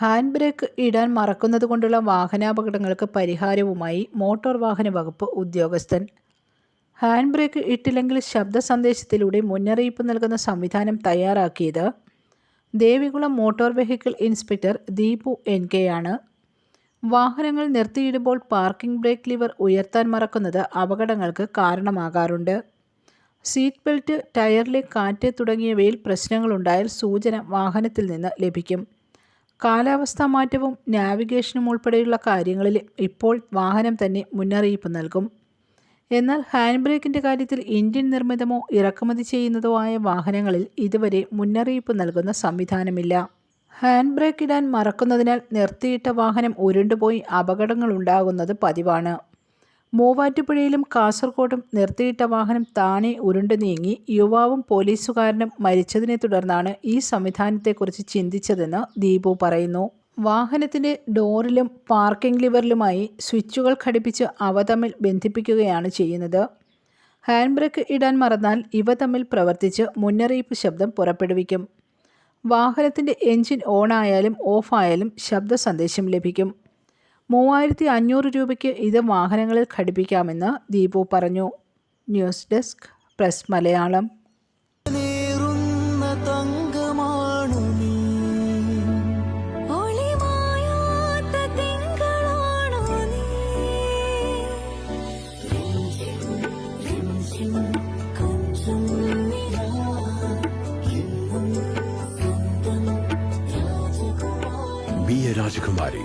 Hand brake ഇടാൻ മറക്കുന്നത് കൊണ്ടുള്ള വാഹനാപകടങ്ങൾക്ക് പരിഹാരവുമായി motor വാഹന വകുപ്പ് ഉദ്യോഗസ്ഥൻ. ഹാൻഡ് ബ്രേക്ക് ഇട്ടില്ലെങ്കിൽ ശബ്ദ സന്ദേശത്തിലൂടെ മുന്നറിയിപ്പ് നൽകുന്ന സംവിധാനം തയ്യാറാക്കിയത് Devikulam motor vehicle inspector Deepu N K ആണ്. വാഹനങ്ങൾ നിർത്തിയിടുമ്പോൾ പാർക്കിംഗ് ബ്രേക്ക് ലിവർ ഉയർത്താൻ മറക്കുന്നത് അപകടങ്ങൾക്ക് കാരണമാകാറുണ്ട്. സീറ്റ് ബെൽറ്റ് ടയറിലെ കാറ്റ് തുടങ്ങിയവയിൽ പ്രശ്നങ്ങളുണ്ടായാൽ സൂചന വാഹനത്തിൽ നിന്ന് ലഭിക്കും. കാലാവസ്ഥാ മാറ്റവും നാവിഗേഷനും ഉൾപ്പെടെയുള്ള കാര്യങ്ങളിൽ ഇപ്പോൾ വാഹനം തന്നെ മുന്നറിയിപ്പ് നൽകും. എന്നാൽ ഹാൻഡ് ബ്രേക്കിന്റെ കാര്യത്തിൽ ഇന്ത്യൻ നിർമ്മിതമോ ഇറക്കുമതി ചെയ്യുന്നതോ ആയ വാഹനങ്ങളിൽ ഇതുവരെ മുന്നറിയിപ്പ് നൽകുന്ന സംവിധാനമില്ല. ഹാൻഡ് ബ്രേക്ക് ഇടാൻ മറക്കുന്നതിനാൽ നിർത്തിയിട്ട വാഹനം ഉരുണ്ടുപോയി അപകടങ്ങൾ ഉണ്ടാകുന്നത് പതിവാണ്. മൂവാറ്റുപുഴയിലും കാസർഗോഡും നിർത്തിയിട്ട വാഹനം താനെ ഉരുണ്ടു നീങ്ങി യുവാവും പോലീസുകാരനും മരിച്ചതിനെ തുടർന്നാണ് ഈ സംവിധാനത്തെക്കുറിച്ച് ചിന്തിച്ചതെന്ന് ദീപു പറയുന്നു. വാഹനത്തിന്റെ ഡോറിലും പാർക്കിംഗ് ലിവറിലുമായി സ്വിച്ചുകൾ ഘടിപ്പിച്ച് അവ തമ്മിൽ ബന്ധിപ്പിക്കുകയാണ് ചെയ്യുന്നത്. ഹാൻഡ് ബ്രേക്ക് ഇടാൻ മറന്നാൽ ഇവ തമ്മിൽ പ്രവർത്തിച്ച് മുന്നറിയിപ്പ് ശബ്ദം പുറപ്പെടുവിക്കും. വാഹനത്തിന്റെ എൻജിൻ ഓണായാലും ഓഫായാലും ശബ്ദ സന്ദേശം ലഭിക്കും. മൂവായിരത്തി അഞ്ഞൂറ് രൂപയ്ക്ക് ഇത് വാഹനങ്ങളിൽ ഘടിപ്പിക്കാമെന്ന് ദീപു പറഞ്ഞു ന്യൂസ് ഡെസ്ക് പ്രസ് മലയാളം രാജകുമാരി